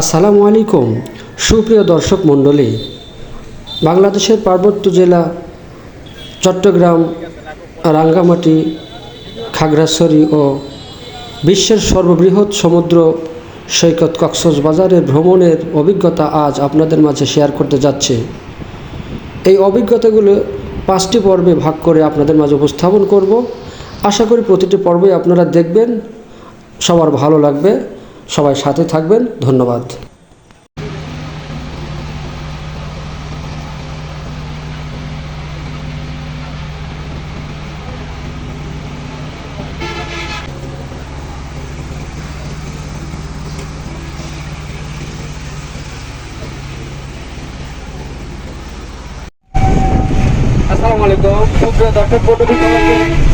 আসসালামু আলাইকুম, সুপ্রিয় দর্শক মণ্ডলী। বাংলাদেশের পার্বত্য জেলা চট্টগ্রাম, রাঙ্গামাটি, খাগড়াছড়ি ও বিশ্বের সর্ববৃহৎ সমুদ্র সৈকত কক্সবাজারের ভ্রমণের অভিজ্ঞতা আজ আপনাদের মাঝে শেয়ার করতে যাচ্ছে। এই অভিজ্ঞতাগুলো পাঁচটি পর্বে ভাগ করে আপনাদের মাঝে উপস্থাপন করব। আশা করি প্রতিটি পর্বই আপনারা দেখবেন, সবার ভালো লাগবে। সবাই সাথে থাকবেন ধন্যবাদ। আসসালামু আলাইকুম। সুপ্রিয় দর্শক বন্ধুদের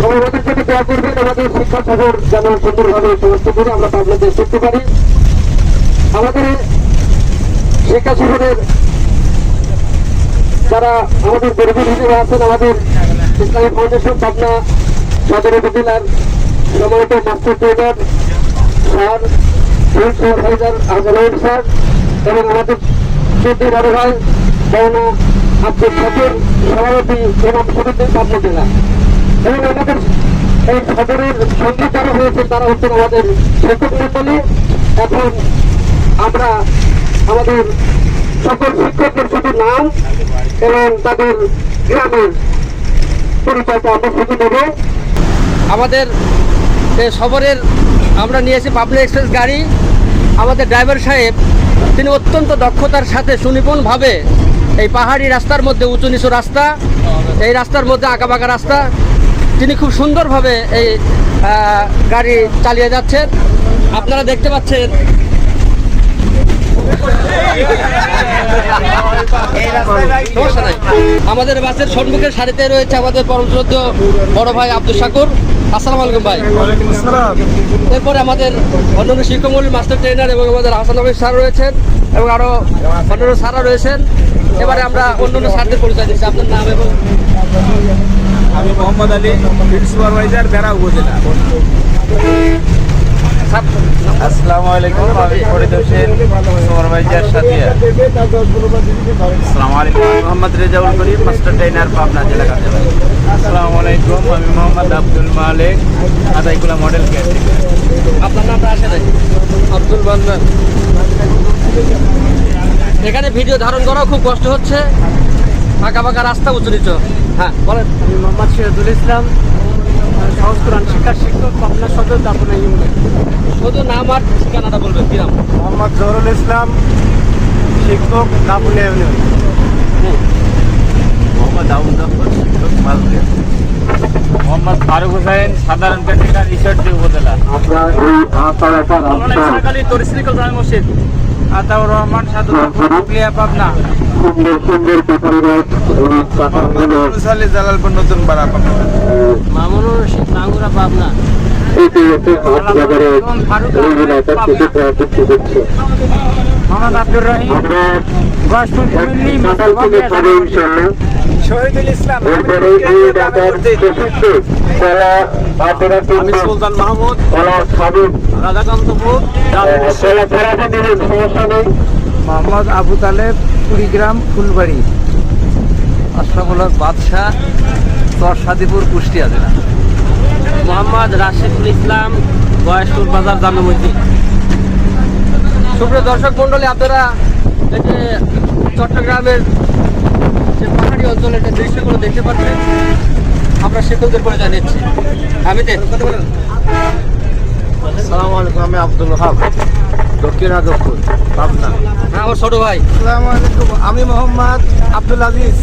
সবাই আমাদের প্রতি দোয়া করবেন। আমাদের শিক্ষা সফর যেন সুন্দরভাবে সমস্ত করে আমরা দেশ করতে পারি। আমাদের শিক্ষা সফরের যারা আমাদের গরিবের হিসেবে আছেন, আমাদের ইসলামী ফাউন্ডেশন, পাবনা সদর উপজেলার সম্মানিত master trainer sir supervisor Ajlaul sir এবং আমাদের চৌধুরী বড় ভাই, মৌলানা আব্দুল ঠাকুর সভাপতি এবং সমিতি পাবনা জেলা। এবং আমাদের এই খবরের সঙ্গে যারা হয়েছে, তারা হচ্ছেন আমাদের শিক্ষক মন্ডলী এখন আমরা আমাদের সকল শিক্ষকদের শুধু নাম এবং তাদের গ্রামের পরিচয়টা আমরা শুধু নেব। আমাদের এই আমরা নিয়েছি পাবলিক এক্সপ্রেস গাড়ি। আমাদের ড্রাইভার সাহেব, তিনি অত্যন্ত দক্ষতার সাথে সুনিপুণভাবে এই পাহাড়ি রাস্তার মধ্যে, উঁচু নিচু রাস্তা, এই রাস্তার মধ্যে আঁকাবাঁকা রাস্তা তিনি খুব সুন্দরভাবে এই গাড়ি চালিয়ে যাচ্ছেন। আপনারা দেখতে পাচ্ছেন। আমাদের বাসের সম্মুখের সারিতে রয়েছে আমাদের পরমশ্রদ্ধ বড় ভাই আব্দুল শাকুর আসসালামু আলাইকুম ভাই। এরপরে আমাদের অন্যান্য শিক্ষকমূলী মাস্টার ট্রেনার এবং আমাদের হাসান নবী স্যার রয়েছেন এবং আরও অন্যান্য স্যাররা রয়েছেন। এবারে আমরা অন্যান্য স্যারদের পরিচয় দিচ্ছি। আপনার নাম এবং আমি মোহাম্মদ আলী ফিল্ড সুপারভাইজার বেড়া উপজেলা। আসসালামু আলাইকুম আমি ফরিদ হোসেন সুপারভাইজার সাথিয়া। আসসালামু আলাইকুম আমি মোহাম্মদ রেজাউল করিম মাস্টার ট্রেনার পাবনা জেলা কার্যালয়। আসসালামু আলাইকুম আমি মোহাম্মদ আব্দুল মালিক আদাইকুলা মডেল কেয়ারটেকার আপনার নামটা আসে নাই? আব্দুল বান্দার এখানে ভিডিও ধারণ করাও খুব কষ্ট হচ্ছে। ফাঁকা ফাঁকা রাস্তা উঁচু নিচু হ্যাঁ বলেন। আমি মোহাম্মদ সিরাজুল ইসলাম সহজ কোরআন শিক্ষার শিক্ষক পাবনা সদর দাপনা ইউনিয়ন। শুধু নাম আর ঠিকানাটা বলবেন কি নাম? মোহাম্মদ জহরুল ইসলাম শিক্ষক দাপুলিয়া ইউনিয়ন। মোহাম্মদ আবু জাফর শিক্ষক মালদিয়া মোহাম্মদ ফারুক হোসেন সাধারণ কেয়ারটেকার ঈশ্বরদী উপজেলা। সকালে তরিসলিকল মসজিদ। আতাউর রহমান সাধু পাবনা। সুন্দর সুন্দর এবং পাতাগুলো মুসালি জালালপুর নতুন পাড়া মামুনুর রশিদ নাঙ্গুরা পাবনা। এটি একটি হাত বাজারে এলাকার কিছু প্রযুক্তি দিচ্ছে মোহাম্মদ আব্দুর রহিম আমরা গসপুর থেকে খাব ইনশাল্লাহ শহীদুল ইসলাম এরপরে এই এলাকার প্রশিক্ষক কলা অপারেটিভ সুলতান মাহমুদ। কলা সাবিক রাধাকান্তপুর। কলা ফেরাতে দিলেন সমস্যা নেই। মোহাম্মদ আবু তালেব কুড়িগ্রাম ফুলবাড়ি। আশরাফুল্লাহ বাদশাহ চরসাদিপুর কুষ্টিয়া জেলা। মোহাম্মদ রাশিদুল ইসলাম বয়সপুর বাজার জামে মসজিদ। সুপ্রিয় দর্শক মন্ডলী আপনারা এই যে চট্টগ্রামের যে পাহাড়ি অঞ্চলের যে দৃশ্যগুলো দেখতে পাচ্ছেন। আমরা শিক্ষকদের পরিচয় জানিয়েছি। আমি আসসালামু আলাইকুম আমি আব্দুল হাব দক্ষিণ আদবপুর পাবনা। হ্যাঁ আমার ছোট ভাই। আসসালামু আলাইকুম আমি মোহাম্মদ আব্দুল আজিজ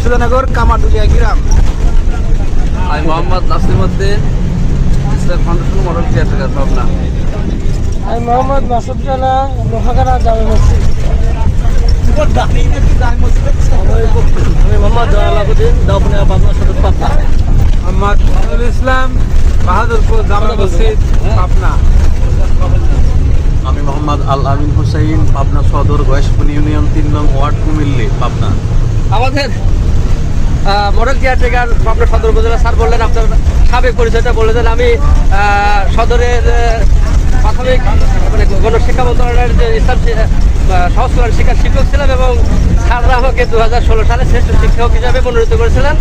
সুধানগর কামারদুলিয়া গ্রাম। আমি Mohammad Nasimuddin Islam foundation model caretaker Pabna. আমি মোহাম্মদ মাসুদ রানা লোহাগাড়া জামে মসজিদ। আমি মোহাম্মদ জলালুদ্দিন দাউপুনিয়া পাবনা সদর পাবনা। মোহাম্মদ ইসলাম বাহাদুরপুর জামা মসজিদ পাবনা। আমি মোহাম্মদ আল আমিন হুসাইন, পাবনা সদর গয়েশপুর ইউনিয়ন, তিন নং ওয়ার্ড কুমিল্লি, পাবনা। আমাদের মডেল কেয়ারটেকার পাবনা সদর উপজেলা, স্যার বললেন আপনার সাবেক পরিচয়টা বলে দেন আমি সদরের প্রাথমিক মানে গণশিক্ষা মন্ত্রণালয়ের যে ইসলাম সংস্করণ শিক্ষার শিক্ষক ছিলাম এবং স্যাররা আমাকে দু হাজার ষোলো সালে শ্রেষ্ঠ শিক্ষক হিসাবে মনোনীত করেছিলেন।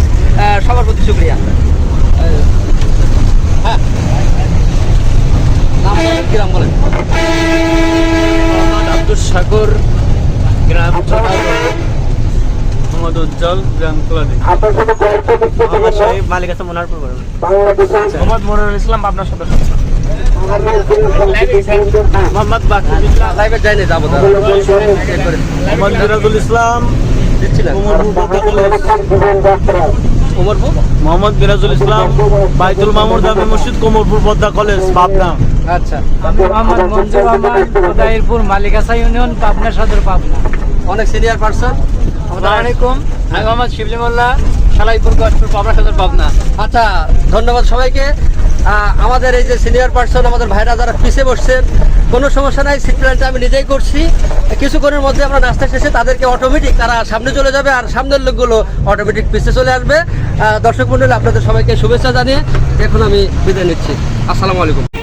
সবার প্রতি শুক্রিয়া। হ্যাঁ। নাম বলেন, মোহাম্মদ আব্দুল সাগর গ্রাম মোহাম্মদ উজ্জ্বল গ্রাম কুলাদি। আপনার সাথে মোহাম্মদ শহীদ মালিক আছে মনারপুর মোহাম্মদ মনিরুল ইসলাম সদর মোহাম্মদ বাকির ইসলাম লাইভে যাইনি যাব। মোহাম্মদ মিরাজুল ইসলাম মোহাম্মদ মিরাজুল ইসলাম বাইতুল মামুর জামে মসজিদ কোমরপুর পদ্মা কলেজ পাবনা। আচ্ছা। আমি মোহাম্মদ মঞ্জুর রহমান উদয়পুর মালিকাসা ইউনিয়ন পাবনা সদর পাবনা। অনেক সিনিয়র পার্সন আসসালামু আলাইকুম। আমি মোহাম্মদ শিবলি মোল্লা সালাইপুর গজপুর পাবনা সদর পাবনা। আচ্ছা ধন্যবাদ সবাইকে। আমাদের এই যে সিনিয়র পার্সন আমাদের ভাইরা যারা পিছিয়ে বসছেন কোনো সমস্যা নাই সিট প্ল্যানটা আমি নিজেই করছি। কিছুক্ষণের মধ্যে আমরা নাস্তা শেষে তাদেরকে অটোমেটিক তারা সামনে চলে যাবে আর সামনের লোকগুলো অটোমেটিক পিছিয়ে চলে আসবে। দর্শক মন্ডলী আপনাদের সবাইকে শুভেচ্ছা জানিয়ে এখন আমি বিদায় নিচ্ছি। আসসালামু আলাইকুম।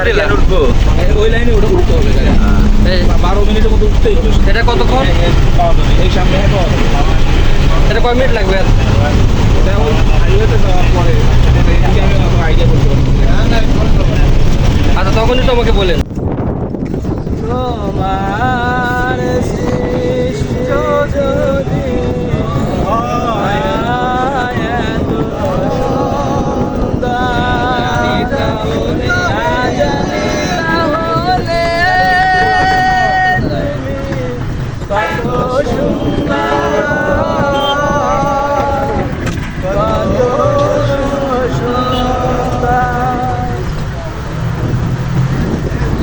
আলো টিলা ওই লাইনে ওটা উঠতে হবে বারো মিনিটের মতো উঠতেই হবে। এটা কতক্ষণ? এই সামনে এটা কয় মিনিট লাগবে? এটা হাইওয়েতে যাওয়ার পরে। এদিকে আমি অত আইডিয়া করতে পারব আচ্ছা তখনই তো আমাকে বলেন। তোমার সৃষ্ট যদি হয় এত সুন্দর, না জানি তাহলে তুমি কত সুন্দর কত সুন্দর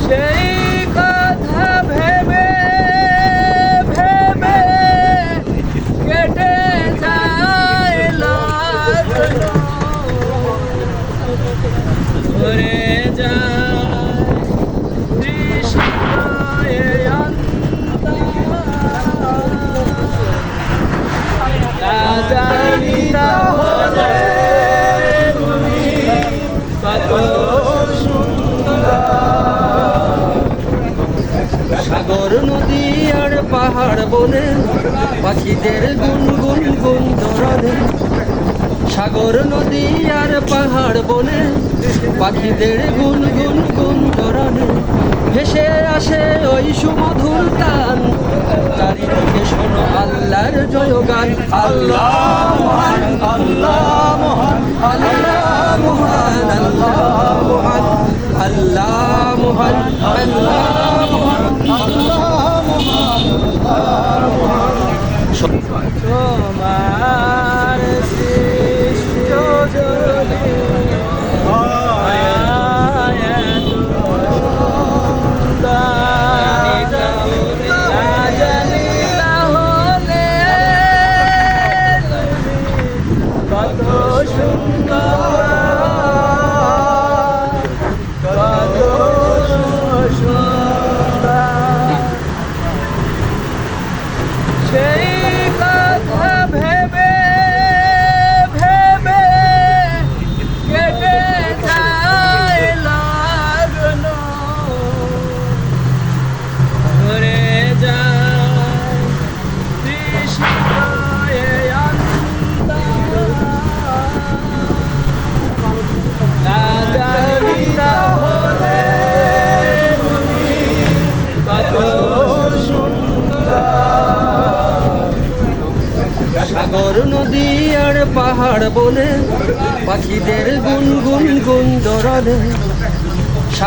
সেই কথা ভেবে ভেবে কেটে যায় লাগল ভরে যায় তৃষ্ণায় অন্তর। না জানি তাহলে তুমি কত সাগর নদী আর পাহাড় বনে পাখিদের গুন গুন গুন ধরনে সাগর নদী আর পাহাড় বনে পাখিদের গুন গুন গুন ধরনে ভেসে আসে ওই সুমধুর টান চারিদিকে শোনো আল্লাহর জয়গান। আল্লাহ মহান আল্লাহ মহান আল্লাহ মহান আল্লাহ মহান আল্লাহ মহান, আল্লাহ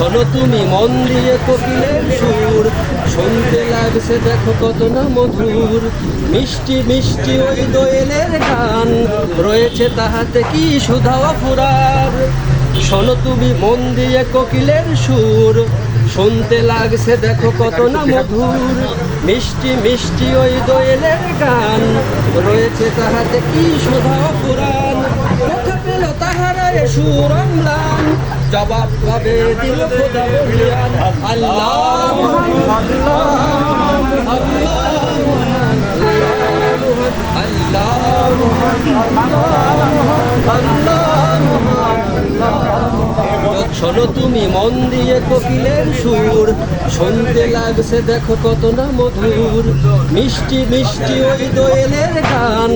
শোনো তুমি মন দিয়ে কোকিলের সুর। শুনতে লাগছে দেখো কত না মধুর। মিষ্টি মিষ্টি ওই দোয়েলের গান। রয়েছে তাহাতে কি সুধাওয়া ফুরার শোনো তুমি মন দিয়ে কোকিলের সুর। শুনতে লাগছে দেখো কত না মধুর। মিষ্টি মিষ্টি ওই দোয়েলের গান। রয়েছে তাহাতে কি সুধাওয়া ফুরান কোথা পেল তাহারা সুর অম্লান। জবাব পাবে দিল খোদা আল্লাহ আল্লাহ শোনো তুমি মন দিয়ে কোকিলের সুর, শুনতে লাগছে দেখো কত না মধুর। মিষ্টি মিষ্টি ওই দোয়েলের গান,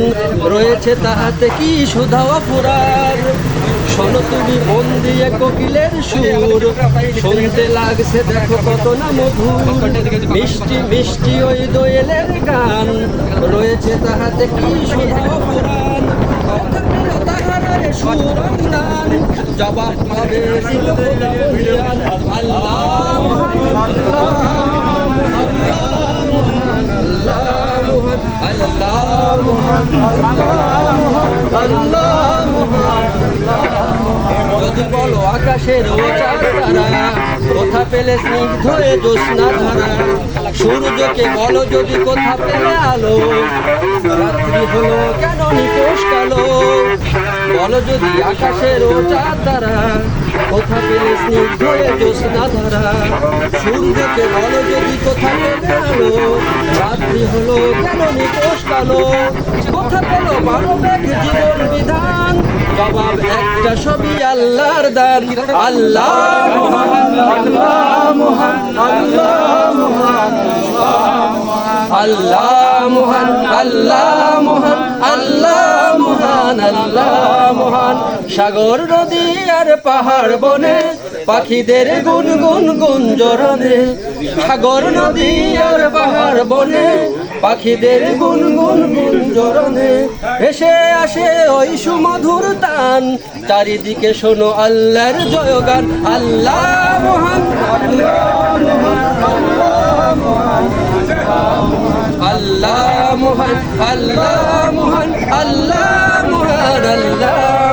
রয়েছে তাহাতে কি সুধাওয়া ফুরার। শোনো তুমি মন দিয়ে কোকিলের সুর শুনতে লাগছে দেখো কত না মধুর মিষ্টি মিষ্টি ওই দোয়েলের গান রয়েছে তাহাতে কি সুধাওয়া ফুরান কথা পেল তাহারা এ সুর অম্লান জবাব পাবে আল্লাহ আল্লাহ আল্লাহ যদি বলো আকাশের ও তারা কোথা পেলে স্নিগ্ধ এ জ্যোৎস্না ধারা। সূর্যকে বলো যদি কোথা পেলে আলো। রাত্রি হলো কেন নিকোষ কালো? বলো যদি আকাশের ও চাঁদ তারা কোথা পেলে স্নিগ্ধ এ জ্যোৎস্না ধারা। সূর্যকে বলো যদি কোথা পেলে আলো। রাত্রি হলো কেন নিকোষ কালো? কোথা পেল মানবের জীবন বিধান। জবাব একটা সবই আল্লাহর দান। আল্লাহ আল্লাহ মহান আল্লাহ আল্লাহ মহান আল্লাহ মহান আল্লাহ মহান আল্লাহ মহান সাগর নদী আর পাহাড় বনে, পাখিদের গুন গুন গুন জরনে সাগর নদী আর পাহাড় বনে, পাখিদের গুন গুন গুন জরনে এসে আসে ওই সুমধুর তান। চারিদিকে শোনো আল্লাহর জয়গান। আল্লাহ মহান আল্লাহ মহান আল্লাহ মহান আল্লাহ মহান আল্লাহ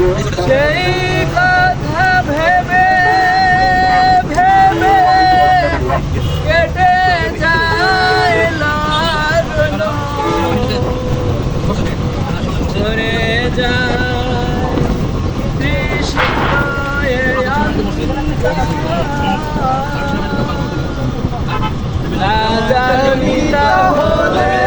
সেই কথা ভেবে ভেবে কেটে যায় চলে যায় জানি না হলে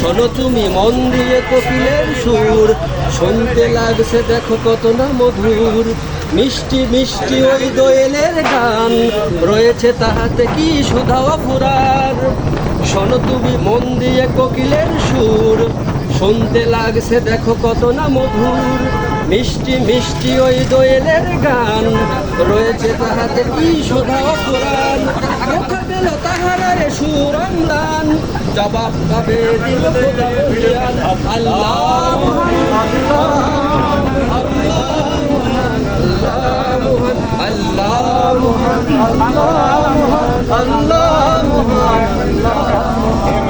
শোনো তুমি মন দিয়ে কোকিলের সুর শুনতে লাগছে দেখো কত না মধুর। মিষ্টি মিষ্টি ওই দোয়েলের গান। রয়েছে তাহাতে কি সুধা অপুরার শোনো তুমি মন দিয়ে কোকিলের সুর। শুনতে লাগছে দেখো কত না মধুর। মিষ্টি মিষ্টি ওই দোয়েলের গান। রয়েছে তাহাতে কি সুধা অপুরাণ কোথা পেল তাহারে সুরন্দান জবাব পাবে আল্লাহ।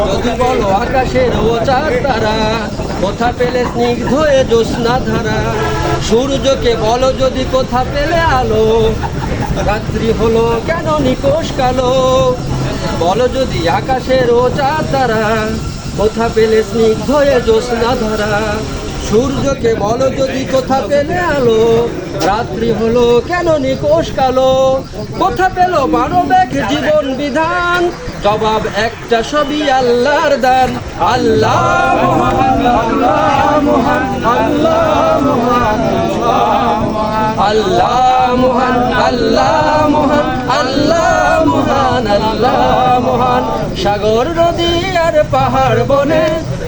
যদি বলো আকাশের ও চার তারা কোথা পেলে স্নিগ্ধ এ জ্যোৎস্না ধারা সূর্যকে বলো যদি কোথা পেলে আলো রাত্রি হলো কেন নিকোষ কালো বলো যদি আকাশের ও চার তারা কোথা পেলে স্নিগ্ধ এ জ্যোৎস্না ধারা সূর্যকে বলো যদি কোথা পেলে আলো, রাত্রি হলো কেন নিকোষ কালো? কোথা পেল মানবেক জীবন বিধান? জবাব একটা সবই আল্লাহর দান। আল্লাহ আল্লাহ মহান আল্লাহ মহান আল্লাহ মহান আল্লাহ মহান। সাগর, নদী আর পাহাড় বনে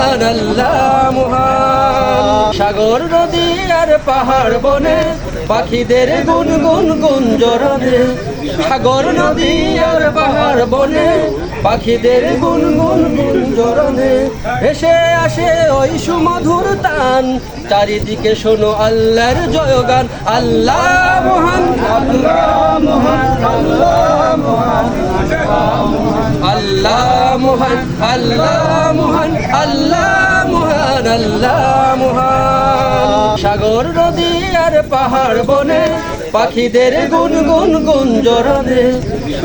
মহান আল্লাহ মহান সাগর নদী আর পাহাড় বনে পাখিদের গুন গুন গুঞ্জরনে সাগর, নদী আর পাহাড় বনে, পাখিদের গুন গুন গুঞ্জরনে এসে আসে ওই সুমধুর তান। চারিদিকে শোনো আল্লাহর জয়গান, আল্লাহ মহান আল্লাহ মহান আল্লাহ মহান আল্লাহ মহান আল্লাহ মহান, আল্লাহ মহান আল্লাহ মহান। সাগর নদী আর পাহাড় বনে পাখিদের গুন গুন গুন গুঞ্জরনে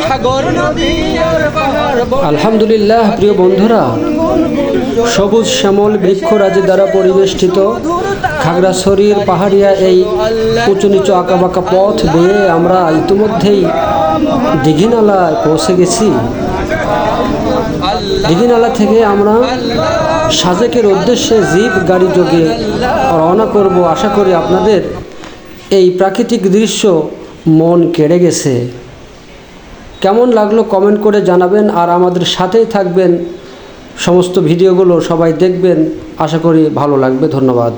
সাগর নদী আর পাহাড় বনে আলহামদুলিল্লাহ প্রিয় বন্ধুরা। সবুজ শ্যামল বৃক্ষরাজি দ্বারা পরিবেষ্টিত খাগড়াছড়ির পাহাড়িয়া এই উঁচু নিচু আঁকাবাঁকা পথ বেয়ে আমরা ইতিমধ্যেই দিঘিনালায় পৌঁছে গেছি। দিঘিনালা থেকে আমরা সাজেকের উদ্দেশ্যে জিপ, গাড়ি যোগে রওনা করব। আশা করি আপনাদের এই প্রাকৃতিক দৃশ্য মন কেড়ে গেছে। কেমন লাগল কমেন্ট করে জানাবেন আর আমাদের সাথেই থাকবেন। সমস্ত ভিডিওগুলো সবাই দেখবেন। আশা করি ভালো লাগবে। ধন্যবাদ।